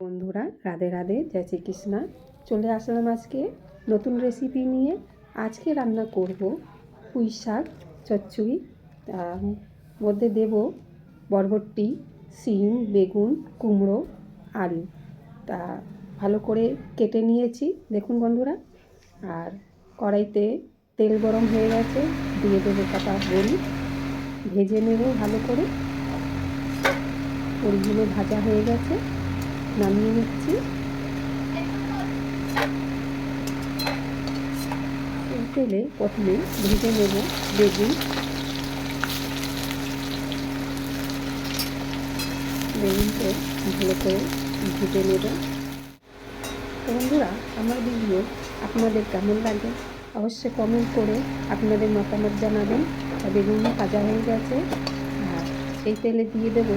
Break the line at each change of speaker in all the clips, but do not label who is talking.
বন্ধুরা, রাধে রাধে, জয় শ্রীকৃষ্ণা। চলে আসলাম আজকে নতুন রেসিপি নিয়ে। আজকে রান্না করব পুঁই শাক, চচ্চড়ি। তার মধ্যে দেব বরবটি, শিম, বেগুন, কুমড়ো, আলু। তা ভালো করে কেটে নিয়েছি, দেখুন বন্ধুরা। আর কড়াইতে তেল গরম হয়ে গেছে, দিয়ে দেবো কটা বড়ি ভেজে নেব ভালো করে। বড়িগুলো ভাজা হয়ে গেছে। নামিয়ে নিচ্ছি। এই তেলে প্রথমে ভেজে নেব বেগুন। বেগুনকে ভালো করে ভেজে নেব। বন্ধুরা, আমার ভিডিও আপনাদের কেমন লাগে অবশ্যই কমেন্ট করে আপনাদের মতামত জানাবেন। বেগুন ভাজা হয়ে গেছে। আর সেই তেলে দিয়ে দেবো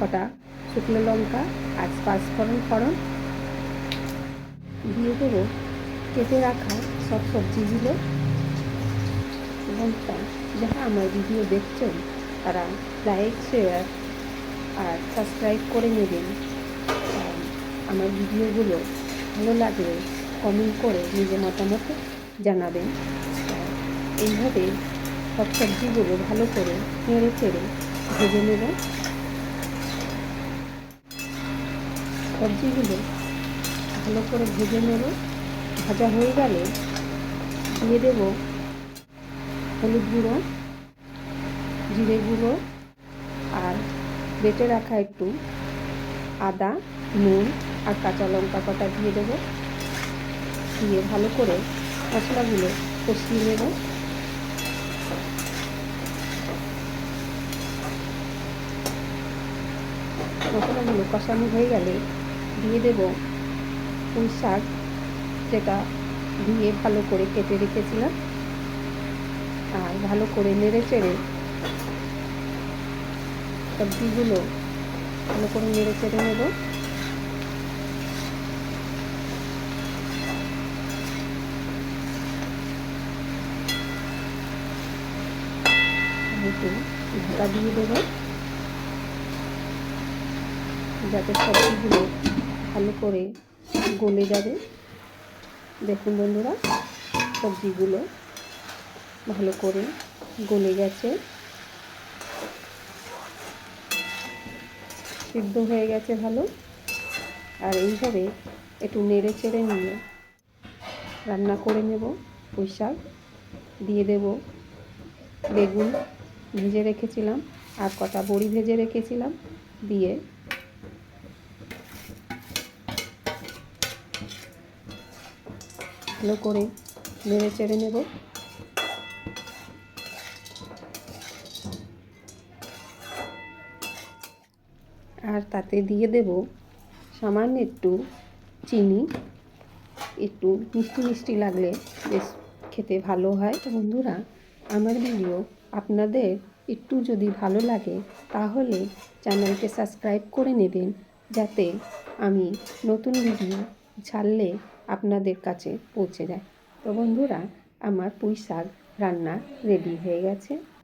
কটা শুকনো লঙ্কা আর পাঁচফোড়ন ফোড়ন। দিয়ে দেবো কেটে রাখা সব সবজিগুলো। এবং যারা আমার ভিডিও দেখছেন, তারা লাইক, শেয়ার আর সাবস্ক্রাইব করে নেবেন। আমার ভিডিওগুলো ভালো লাগলে কমেন্ট করে নিজের মতামত জানাবেন। এইভাবে সব সবজিগুলো ভালো করে নেড়ে চেড়ে ভেজে নেব। সবজিগুলো ভালো করে ভেজে নেব। ভাজা হয়ে গেলে দিয়ে দেব হলুদ গুঁড়ো, জিরে গুঁড়ো আর বেটে রাখা একটু আদা, নুন আর কাঁচা লঙ্কা কটা দিয়ে দেবো। দিয়ে ভালো করে মশলাগুলো কষিয়ে নেব। মশলাগুলো কষানো হয়ে গেলে দিয়ে দেব পুঁই শাক, যেটা দিয়ে ভালো করে কেটে রেখেছিলাম। আর ভালো করে নেড়ে চেড়ে সবজিগুলো ভালো করে নেড়ে চেড়ে নেব। ঢাকা দিয়ে দেবো। যাতে সবজিগুলো ভালো করে গলে যাবে। দেখুন বন্ধুরা, সবজিগুলো ভালো করে গলে গেছে। সিদ্ধ হয়ে গেছে ভালো। আর এইভাবে একটু নেড়ে চেড়ে নিয়ে রান্না করে নেব পুঁই শাক। দিয়ে দেব বেগুন, ভেজে রেখেছিলাম। আর কটা বড়ি ভেজে রেখেছিলাম। দিয়ে ভালো করে নেড়ে চেড়ে নেব। আর তাতে দিয়ে দেব সামান্য একটু চিনি। একটু মিষ্টি মিষ্টি লাগলে বেশ খেতে ভালো হয়। তো বন্ধুরা, আমার ভিডিও আপনাদের একটু যদি ভালো লাগে, তাহলে চ্যানেলকে সাবস্ক্রাইব করে নেবেন। যাতে আমি নতুন ভিডিও ছাড়লে আপনাদের কাছে পৌঁছে যায়। তো বন্ধুরা আমার পুঁই শাক রান্না রেডি হয়ে গেছে।